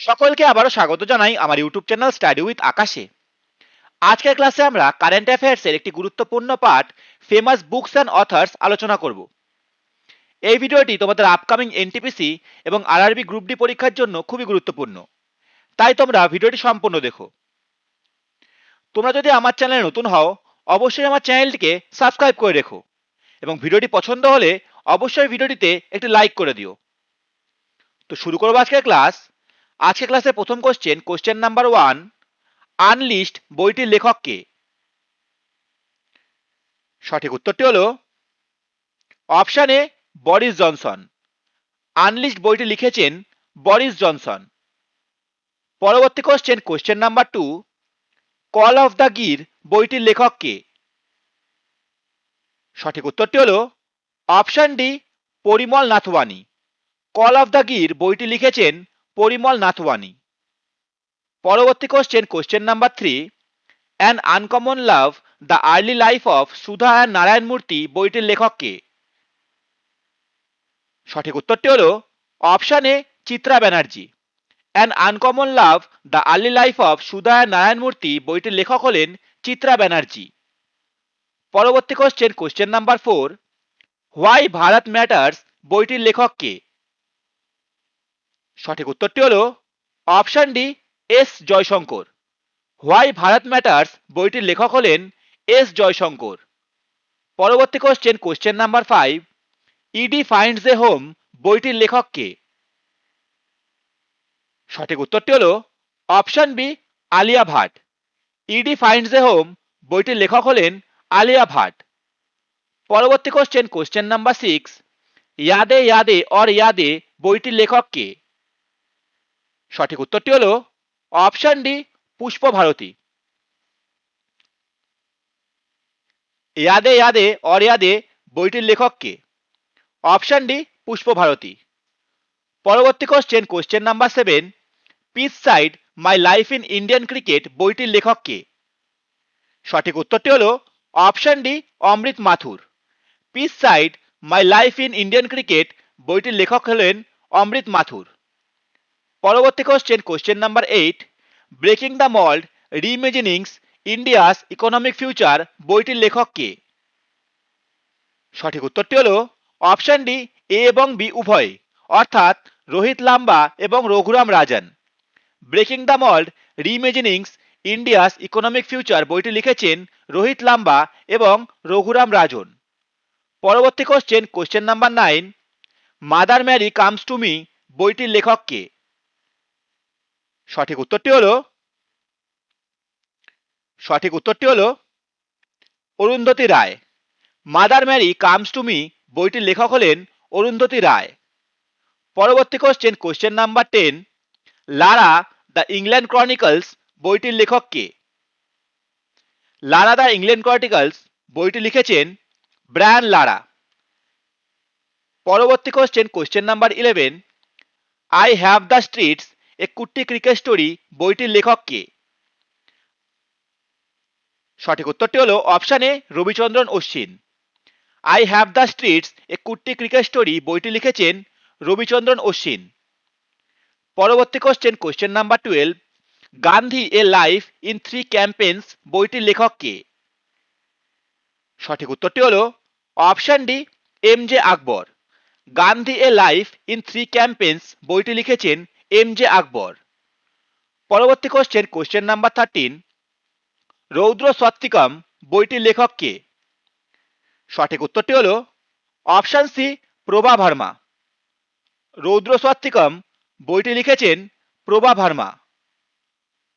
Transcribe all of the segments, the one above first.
সকলকে আবারও স্বাগত জানাই আমার ইউটিউব চ্যানেল স্টাডি উইথ আকাশে। আজকের ক্লাসে আমরা কারেন্ট অ্যাফেয়ার্সের একটি গুরুত্বপূর্ণ part famous books and authors আলোচনা করব। এই ভিডিওটি তোমাদের আপকামিং এনটিপিসি এবং আরআরবি গ্রুপ ডি পরীক্ষার জন্য খুবই গুরুত্বপূর্ণ। তাই তোমরা ভিডিওটি সম্পূর্ণ দেখো। তোমরা যদি আমার চ্যানেলে নতুন হও, অবশ্যই আমার চ্যানেলটিকে সাবস্ক্রাইব করে রেখো এবং ভিডিওটি পছন্দ হলে অবশ্যই ভিডিওটিতে একটি লাইক করে দিও। তো শুরু করব আজকের ক্লাস আজকের ক্লাসে প্রথম question question number one unleashed বইটির লেখক কে সঠিক উত্তরটি হলো অপশান বরিস জনসন। আনলিস্ট বইটি লিখেছেন বরিস জনসন। পরবর্তী question question number two call of the Gir বইটির লেখক কে সঠিক উত্তরটি হলো option D Parimal Nathwani. Call of the Gir বইটি লিখেছেন পরিমল নাথওয়ানি। পরবর্তী question question number three an uncommon love the early life of Sudha and Narayan Murthy বইটির লেখক কে? সঠিক উত্তরটি হল option A Chitra Banerjee an uncommon love the early life of Sudha and Narayan Murthy বইটির লেখক হলেন চিত্রা ব্যানার্জি পরবর্তী question question number four why Bharat matters বইটির লেখক কে? সঠিক উত্তরটি হল option D S Jaishankar. Why Bharat matters বইটির লেখক হলেন এস জয়শঙ্কর। পরবর্তী question question number five Ed finds a home বইটির লেখক কে? সঠিক উত্তরটি হল option B, Alia Bhatt. Ed finds a home বইটির লেখক হলেন আলিয়া ভাট। পরবর্তী question question number six Yaadein Yaadein, aur Yaadein, বইটির লেখক কে? সঠিক উত্তরটি হল option D, Pushpa Bharati. Yaadein Yaadein or Yaadein বইটির লেখক কে? Option D, Pushpa Bharati. পরবর্তী question question number seven pitch side my life in Indian cricket বইটির লেখক কে? সঠিক উত্তরটি হল option D, Amrit Mathur. Pitch side my life in Indian cricket বইটির লেখক হলেন অমৃত মাথুর। পরবর্তী question question number eight breaking the mould reimaginings India's economic future বইটির লেখক কে? সঠিক উত্তরটি হল অপশান ডি এ এবং বি উভয় অর্থাৎ রোহিত লাম্বা এবং Raghuram Rajan. Breaking the mould reimagining India's economic future বইটি লিখেছেন রোহিত লাম্বা এবং রঘুরাম রাজন। পরবর্তী question question number nine mother Mary comes to me বইটির লেখক কে? সঠিক উত্তরটি হল, সঠিক উত্তরটি হল, Arundhati Roy. Mother Mary comes to me বইটির লেখক হলেন অরুন্ধতী রায়। পরবর্তী question question number ten Lara the England chronicles বইটির লেখক কে? লারা দ্য ইংল্যান্ড ক্রনিকলস বইটি লিখেছেন ব্রায়ান লারা। পরবর্তী question question number eleven I have the streets a kutti cricket story বইটির লেখক কে সঠিক উত্তরটি হলো option Ravichandran Ashwin. I have the streets a cricket story বইটি লিখেছেন রবিচন্দ্রন অশ্বিন। পরবর্তী question question number twelve Gandhi a life in three campaigns বইটির লেখক কে? সঠিক উত্তরটি হলো option D M J Akbar Gandhi a life in three campaigns বইটি লিখেছেন এম জে আকবর পরবর্তী কোশ্চেন কোশ্চেন নাম্বার থার্টিন রৌদ্র সত্তিকম বইটির লেখক কে? সঠিক উত্তরটি হল অপশান সি প্রভা ভার্মা। রৌদ্র সত্তিকম বইটি লিখেছেন প্রভা ভার্মা।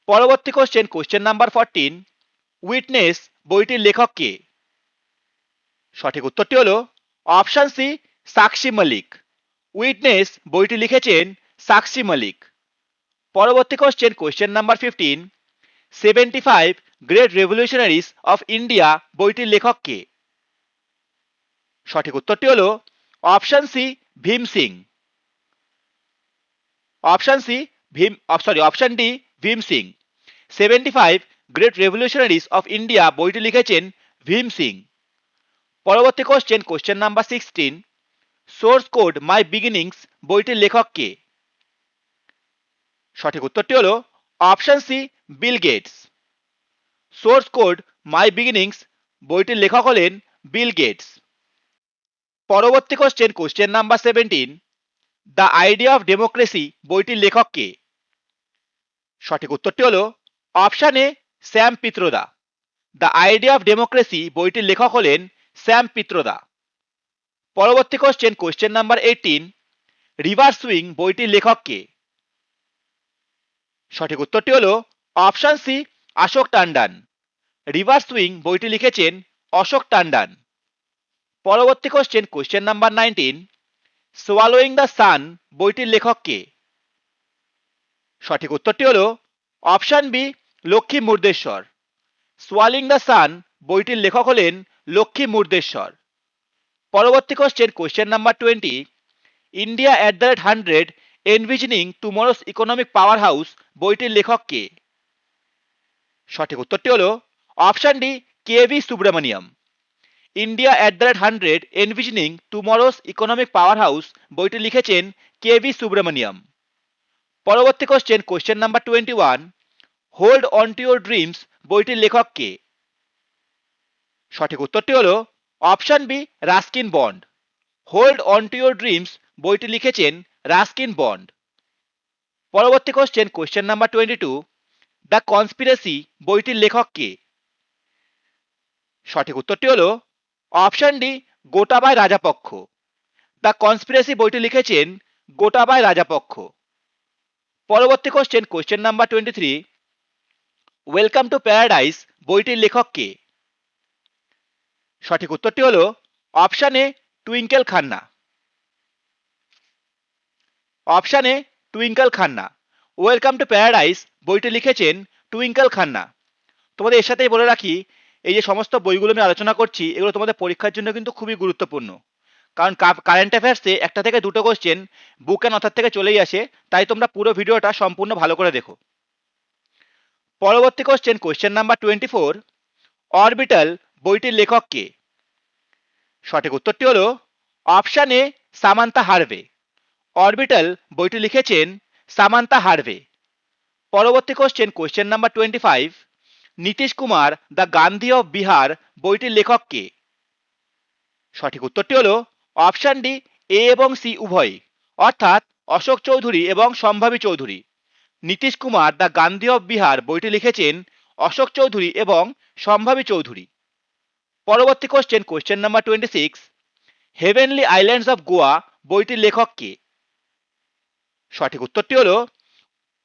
পরবর্তী question question number fourteen witness বইটির লেখক কে? সঠিক উত্তরটি হল অপশান সি সাক্ষী মল্লিক। উইটনেস বইটি লিখেছেন সাক্ষী মালিক। পরবর্তী question question number fifteen seventy five great revolutionaries of India বইটির লেখক কে? সঠিক উত্তরটি হল option C Bhim Singh. Option C Bhim sorry option D Bhim Singh. Seventy five great revolutionaries of India বইটি লিখেছেন ভীম সিং। পরবর্তী question question number sixteen source code my beginnings বইটির লেখক কে? সঠিক উত্তরটি হলো option C Bill Gates source code my beginnings বইটির লেখক হলেন বিল গেটস পরবর্তী question question number seventeen the idea of democracy বইটির লেখক কে? সঠিক উত্তরটি হলো option A Sam Pitroda the idea of democracy বইটির লেখক হলেন স্যাম পিত্রদা পরবর্তী question question number eighteen river swing বইটির লেখক কে? সঠিক উত্তরটি হলো option C, Ashok Tandon. River swing বইটি লিখেছেন অশোক টান্ডান। পরবর্তী question question number nineteen swallowing the sun বইটির লেখক কে? সঠিক উত্তরটি হল option B, Lakshmi Murdeshwar. Swallowing the sun বইটির লেখক হলেন লক্ষ্মী মুর্দেশ্বর। পরবর্তী question question number twenty India at the rate hundred envisioning tomorrow's economic powerhouse বইটির লেখক কে? সঠিক উত্তরটি হলো option D K V Subramanian India at the rate hundred envisioning tomorrow's economic powerhouse বইটি লিখেছেন কে ভি সুব্রমণিয়াম পরবর্তী question question number twenty one, hold on to your dreams বইটির লেখক কে? সঠিক উত্তরটি হলো option B, Ruskin Bond. Hold on to your dreams বইটি লিখেছেন রাস্কিন বন্ড। পরবর্তী question question number twenty two the conspiracy বইটির লেখক কে? সঠিক উত্তরটি হলো option D Gotabaya Rajapaksa. The conspiracy বইটি লিখেছেন গোটাবাই রাজাপক্ষ। পরবর্তী question question number twenty three welcome to paradise বইটির লেখক কে? সঠিক উত্তরটি হল option Twinkle Khanna option Twinkle Khanna welcome to paradise বইটি লিখেছেন টুইঙ্কেল খান্না তোমাদের এর সাথেই বলে রাখি, এই যে সমস্ত বইগুলো আমি আলোচনা করছি, এগুলো তোমাদের পরীক্ষার জন্য কিন্তু খুবই গুরুত্বপূর্ণ। কারণ কারেন্ট অ্যাফেয়ার্সে একটা থেকে দুটো কোশ্চেন বুক অ্যান্ড অথার থেকে চলেই আসে, তাই তোমরা পুরো ভিডিওটা সম্পূর্ণ ভালো করে দেখো। পরবর্তী question question number twenty four orbital বইটির লেখক কে? সঠিক উত্তরটি হলো option A Samantha Harvey orbital বইটি লিখেছেন সামান্তা হার্ভে। পরবর্তী question question number twenty five Nitish Kumar, the Gandhi of Bihar, বইটির লেখক কে? সঠিক উত্তরটি হল অপশান ডি এ এবং সি উভয় অর্থাৎ অশোক চৌধুরী এবং সম্ভাবী চৌধুরী। নীতিশ কুমার, দ্য গান্ধী অফ বিহার, বইটি লিখেছেন অশোক চৌধুরী এবং সম্ভাবী চৌধুরী। পরবর্তী question question number twenty six heavenly islands of Goa বইটির লেখক কে? সঠিক উত্তরটি হলো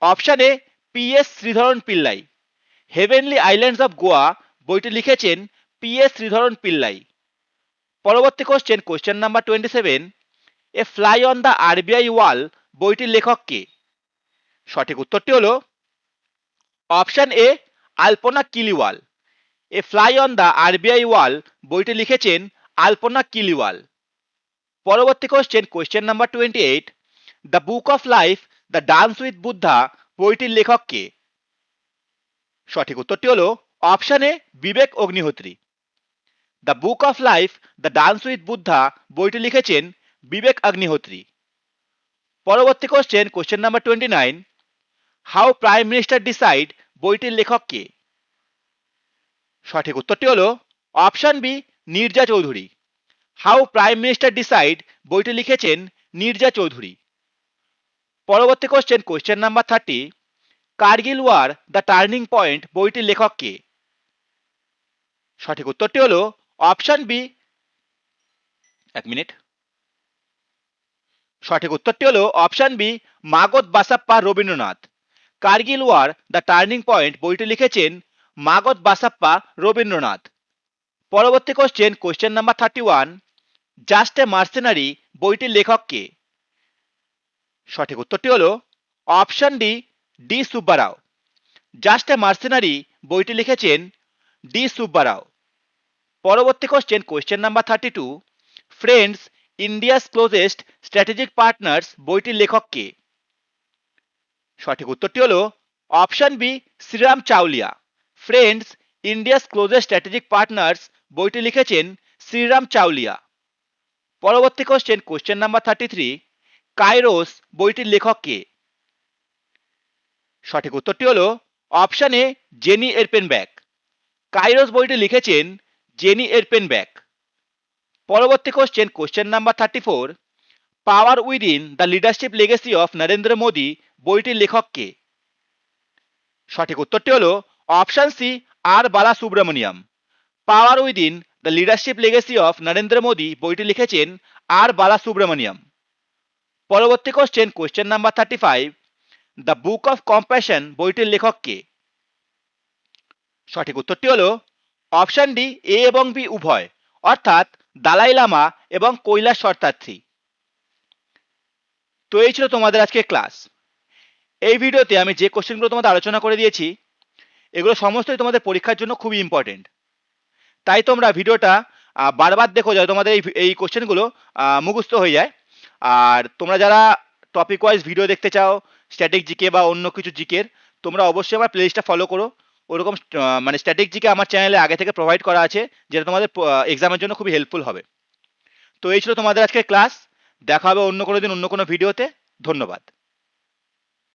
option A P S Sreedharan Pillai. Heavenly islands of Goa বইটি লিখেছেন পি এস শ্রীধরন পিল্লাই। পরবর্তী question question number twenty seven a fly on the RBI wall বইটির লেখক কে? সঠিক উত্তরটি হলো option A, Alpana Killawala. A fly on the RBI wall বইটি লিখেছেন আলপনা কিলিওয়াল। পরবর্তী question question number twenty eight the book of life the dance with Buddha বইটির লেখক কে? সঠিক উত্তরটি হলো option A Vivek Agnihotri. The book of life the dance with Buddha বইটি লিখেছেন বিবেক অগ্নিহোত্রী। পরবর্তী question question number twenty nine how prime minister decide বইটির লেখক কে? সঠিক উত্তরটি হলো option B, Neerja Chowdhury. How prime minister decide বইটি লিখেছেন নির্জা চৌধুরী। পরবর্তী question question number thirty Kargil war, the turning point, বইটির লেখক কে? সঠিক উত্তরটি হলো অপশান বি। এক মিনিট। সঠিক উত্তরটি হলো option B Magata Basappa Ravindranath. Kargil war, the turning point, বইটি লিখেছেন মাগত বাসাপ্পা রবীন্দ্রনাথ। পরবর্তী question question number thirty one just a mercenary বইটির লেখক কে? সঠিক উত্তরটি হলো option D D Subbarao. Just a mercenary বইটি লিখেছেন ডি সুব্বারাও। পরবর্তী question question number thirty two friends India's closest strategic partners বইটির লেখক কে? সঠিক উত্তরটি হল option B, Sriram Chaulia. Friends India's closest strategic partners বইটি লিখেছেন শ্রীরাম চাউলিয়া। পরবর্তী question question number thirty three Kairos বইটির লেখক কে? সঠিক উত্তরটি হলো option A Jenny Erpenbeck. Kairos বইটি লিখেছেন জেনি এরপেনব্যাক। পরবর্তী question question number thirty four power within the leadership legacy of Narendra Modi বইটির লেখক কে? সঠিক উত্তরটি হলো option C, R Balasubramaniam power within the leadership legacy of Narendra Modi বইটি লিখেছেন আর বালা সুব্রমণিয়াম পরবর্তী question question number thirty five the book of compassion বইটির লেখক কে? সঠিক উত্তরটি হলো অপশন ডি এ এবং বি উভয়, অর্থাৎ দালাই লামা এবং কৈলাস শর্তার্থী। তো এই ছিল তোমাদের আজকে ক্লাস এই ভিডিওতে আমি যে কোশ্চেনগুলো তোমাদের আলোচনা করে দিয়েছি, এগুলো সমস্তই তোমাদের পরীক্ষার জন্য খুবই ইম্পর্টেন্ট তাই তোমরা ভিডিওটা বারবার দেখো যাতে তোমাদের এই এই কোশ্চেনগুলো মুখস্থ হয়ে যায়। আর তোমরা যারা টপিক ওয়াইজ ভিডিও দেখতে চাও স্ট্যাটিক জিকে বা অন্য কিছু জিকের তোমরা অবশ্যই আমার প্লেলিস্টটা ফলো করো। ওরকম মানে স্ট্যাটিক জিকে আমার চ্যানেলে আগে থেকে প্রোভাইড করা আছে, যেটা তোমাদের এক্সামের জন্য খুবই হেল্পফুল হবে। তো এই ছিল তোমাদের আজকে ক্লাস দেখা হবে অন্য কোনো দিন অন্য কোনো ভিডিওতে ধন্যবাদ।